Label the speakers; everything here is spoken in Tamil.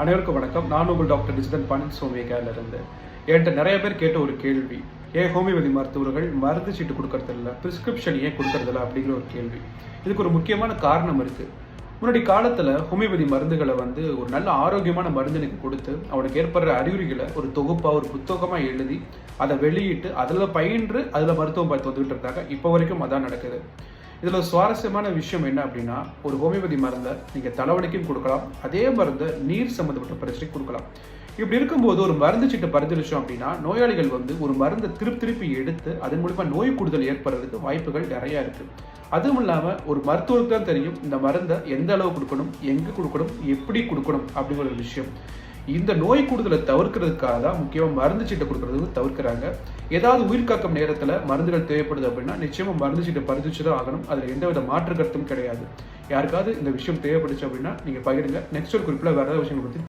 Speaker 1: அனைவருக்கும் வணக்கம். நான் உங்கள் டாக்டர் டிஜிதன் பழனிசுவாமி இருந்து என்கிட்ட நிறைய பேர் கேட்ட ஒரு கேள்வி. ஏன் ஹோமியோபதி மருத்துவர்கள் மருந்து சீட்டு கொடுக்கறதில்ல பிரிஸ்கிரிப்ஷன் ஏன் கொடுக்கறதில்ல அப்படிங்கிற ஒரு கேள்வி. இதுக்கு ஒரு முக்கியமான காரணம் இருக்கு. முன்னாடி காலத்துல ஹோமியோபதி மருந்துகளை வந்து ஒரு நல்ல ஆரோக்கியமான மருந்தினுக்கு கொடுத்து அவனுக்கு ஏற்படுற அறிகுறிகளை ஒரு தொகுப்பா ஒரு புத்தகமா எழுதி அதை வெளியிட்டு அதில் பயின்று அதில் மருத்துவம் பார்த்து வந்துகிட்டு இருந்தாங்க. இப்போ வரைக்கும் அதான் நடக்குது. இதில் சுவாரஸ்யமான விஷயம் என்ன அப்படின்னா ஒரு ஹோமியோபதி மருந்தை நீங்கள் தலைவலிக்கும் கொடுக்கலாம். அதே மருந்தை நீர் சம்மந்தப்பட்ட பிரச்சனைக்கு கொடுக்கலாம். இப்படி இருக்கும்போது ஒரு மருந்து சீட்டை பரிந்துரைச்சோம் அப்படின்னா நோயாளிகள் வந்து ஒரு மருந்தை திருப்பி திருப்பி எடுத்து அதன் மூலிமா நோய் கூடுதல் ஏற்படுறதுக்கு வாய்ப்புகள் நிறையா இருக்குது அதுவும் இல்லாமல் ஒரு மருத்துவருக்கு தான் தெரியும் இந்த மருந்தை எந்த அளவு கொடுக்கணும் எங்கே கொடுக்கணும் எப்படி கொடுக்கணும் அப்படிங்கிற ஒரு விஷயம். இந்த நோய் கூடுதலை தவிர்க்கிறதுக்காக தான் முக்கியமாக மருந்து சீட்டை கொடுக்கறது தவிர்க்கிறாங்க. ஏதாவது உயிர்காக்கும் நேரத்தில் மருந்துகள் தேவைப்படுது அப்படின்னா நிச்சயமாக மருந்து சீட்டை பரிந்துச்சு தான் ஆகணும். அதில் எந்தவித மாற்று கருத்தும் கிடையாது. யாருக்காவது இந்த விஷயம் தேவைப்படுச்சு அப்படின்னா நீங்கள் பகிருங்க. நெக்ஸ்ட் ஒரு குறிப்பில் வேற ஏதாவது விஷயங்கள் பற்றி